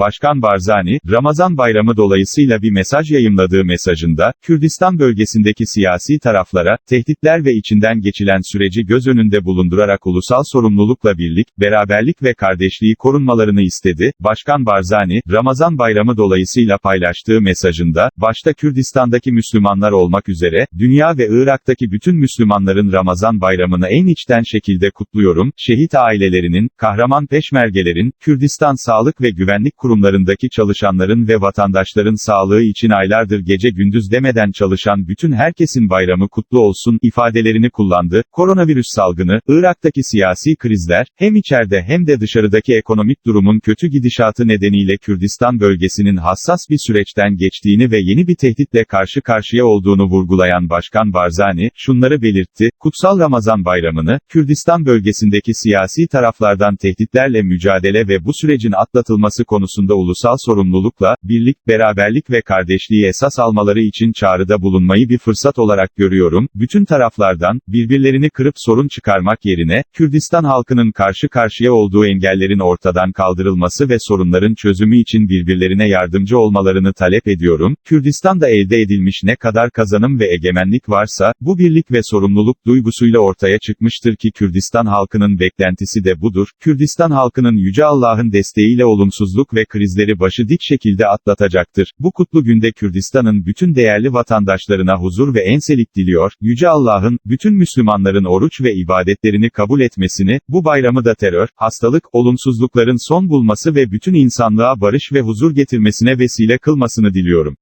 Başkan Barzani, Ramazan bayramı dolayısıyla bir mesaj yayımladığı mesajında, Kürdistan bölgesindeki siyasi taraflara, tehditler ve içinden geçilen süreci göz önünde bulundurarak ulusal sorumlulukla birlik, beraberlik ve kardeşliği korunmalarını istedi. Başkan Barzani, Ramazan bayramı dolayısıyla paylaştığı mesajında, başta Kürdistan'daki Müslümanlar olmak üzere, dünya ve Irak'taki bütün Müslümanların Ramazan bayramını en içten şekilde kutluyorum, şehit ailelerinin, kahraman peşmergelerin, Kürdistan sağlık ve güvenlik kurumlarındaki çalışanların ve vatandaşların sağlığı için aylardır gece gündüz demeden çalışan bütün herkesin bayramı kutlu olsun ifadelerini kullandı. Koronavirüs salgını, Irak'taki siyasi krizler, hem içeride hem de dışarıdaki ekonomik durumun kötü gidişatı nedeniyle Kürdistan bölgesinin hassas bir süreçten geçtiğini ve yeni bir tehditle karşı karşıya olduğunu vurgulayan Başkan Barzani, şunları belirtti, Kutsal Ramazan bayramını, Kürdistan bölgesindeki siyasi taraflardan tehditlerle mücadele ve bu sürecin atlatılması konusunda ulusal sorumlulukla, birlik, beraberlik ve kardeşliği esas almaları için çağrıda bulunmayı bir fırsat olarak görüyorum, bütün taraflardan, birbirlerini kırıp sorun çıkarmak yerine, Kürdistan halkının karşı karşıya olduğu engellerin ortadan kaldırılması ve sorunların çözümü için birbirlerine yardımcı olmalarını talep ediyorum, Kürdistan'da elde edilmiş ne kadar kazanım ve egemenlik varsa, bu birlik ve sorumluluk duygusuyla ortaya çıkmıştır ki Kürdistan halkının beklentisi de budur, Kürdistan halkının Yüce Allah'ın desteğiyle olumsuzluk ve krizleri başı dik şekilde atlatacaktır. Bu kutlu günde Kürdistan'ın bütün değerli vatandaşlarına huzur ve enselik diliyor, Yüce Allah'ın, bütün Müslümanların oruç ve ibadetlerini kabul etmesini, bu bayramı da terör, hastalık, olumsuzlukların son bulması ve bütün insanlığa barış ve huzur getirmesine vesile kılmasını diliyorum.